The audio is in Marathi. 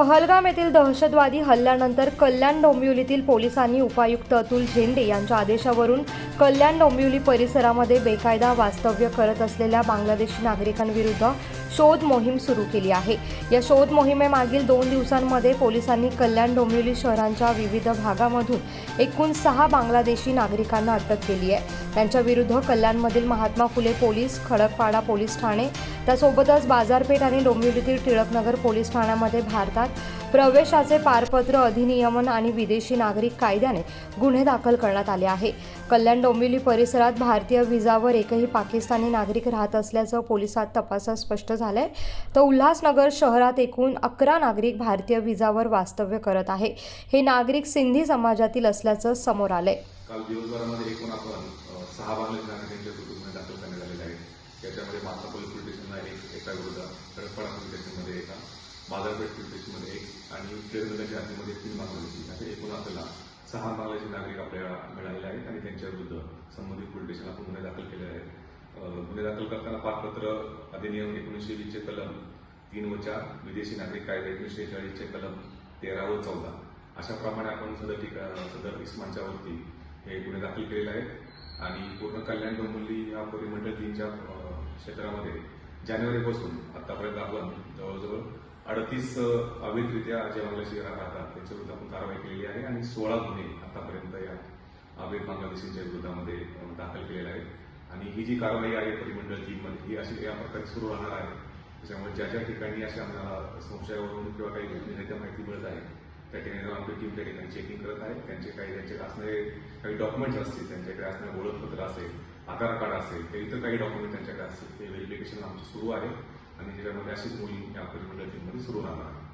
पहलगाम येथील दहशतवादी हल्ल्यानंतर कल्याण डोंबिवलीतील पोलिसांनी उपायुक्त अतुल झेंडे यांच्या आदेशावरून कल्याण डोंबिवली परिसरामध्ये बेकायदा वास्तव्य करत असलेल्या बांगलादेशी नागरिकांविरुद्ध शोध मोहीम सुरू केली आहे. या शोध मोहिमेमागील दोन दिवसांमध्ये पोलिसांनी कल्याण डोंबिवली शहरांच्या विविध भागामधून एकूण सहा बांगलादेशी नागरिकांना अटक केली आहे. त्यांच्याविरुद्ध कल्याणमधील महात्मा फुले पोलीस खडकपाडा पोलीस ठाणे त्यासोबतच बाजारपेठ आणि डोंबिवलीतील टिळकनगर पोलीस ठाण्यामध्ये भारतात प्रवेशाचे पारपत्र अधिनियमन आणि विदेशी नागरिक कायद्याने गुन्हे दाखल करण्यात आले आहे. कल्याण डोंबिवली परिसरात भारतीय विजावर एकही पाकिस्तानी नागरिक राहत असल्याचं पोलिसात तपासात स्पष्ट झालंय. तर उल्हासनगर शहरात एकूण अकरा नागरिक भारतीय विजावर वास्तव्य करत आहे. हे नागरिक सिंधी समाजातील असल्याचं समोर आलंय. काल दिवसभरामध्ये एकूण आपण सहा बांगलादेश नागरिकांच्या दाखल करण्यात आलेले आहेत. स्टेशनला एक एका विरुद्ध कडकपाडा पोलीस स्टेशनमध्ये एका बाजारपेठ पोलीस स्टेशनमध्ये एक आणि ट्रेनच्या आधीमध्ये तीन बांगलादेशी असे एकूण आपल्याला सहा बांगलादेशी नागरिक आपल्याला मिळालेले आहेत आणि त्यांच्या विरुद्ध संबंधित पोलीस आपण गुन्हे दाखल केले आहेत. गुन्हे दाखल करताना पारपत्र अधिनियम एकोणीसशे वीसचे कलम तीन व चार विदेशी नागरिक कायदा एकोणीसशे चाळीसचे कलम तेरा व चौदा. अशाप्रमाणे आपण सदर ठिका सदर इस्मानच्या वरती हे गुन्हे दाखल केलेले आहेत. आणि पूर्ण कल्याण डोंबिवली या परिमंडळ तीनच्या क्षेत्रामध्ये जानेवारीपासून आतापर्यंत आपण जवळजवळ अडतीस अवैधरित्या जे बांगलादेशी राहतात. त्यांच्याविरुद्ध आपण कारवाई केलेली आहे आणि सोळा गुन्हे आतापर्यंत या अवैध बांगलादेशींच्या विरोधामध्ये दाखल केलेले आहेत. आणि ही जी कारवाई आहे परिमंडळ टीममध्ये ही अशी या प्रकारे सुरू राहणार आहे. त्याच्यामुळे ज्या ज्या ठिकाणी अशा आम्हाला संशयावरून किंवा काही गोपनीयरित्या माहिती मिळत आहे त्या ठिकाणी आमची टीम त्या ठिकाणी चेकिंग करत आहे. त्यांचे काही त्यांचे असणारे काही डॉक्युमेंट्स असतील त्यांच्याकडे असणारे ओळखपत्र असेल आधार कार्ड असेल किंवा इतर काही डॉक्युमेंट त्यांच्याकडे असतील ते व्हेरिफिकेशन आमचं सुरू आहे. आणि त्याच्यामध्ये अशीच मोहीम या परिमंडळ टीममध्ये सुरू राहणार आहे.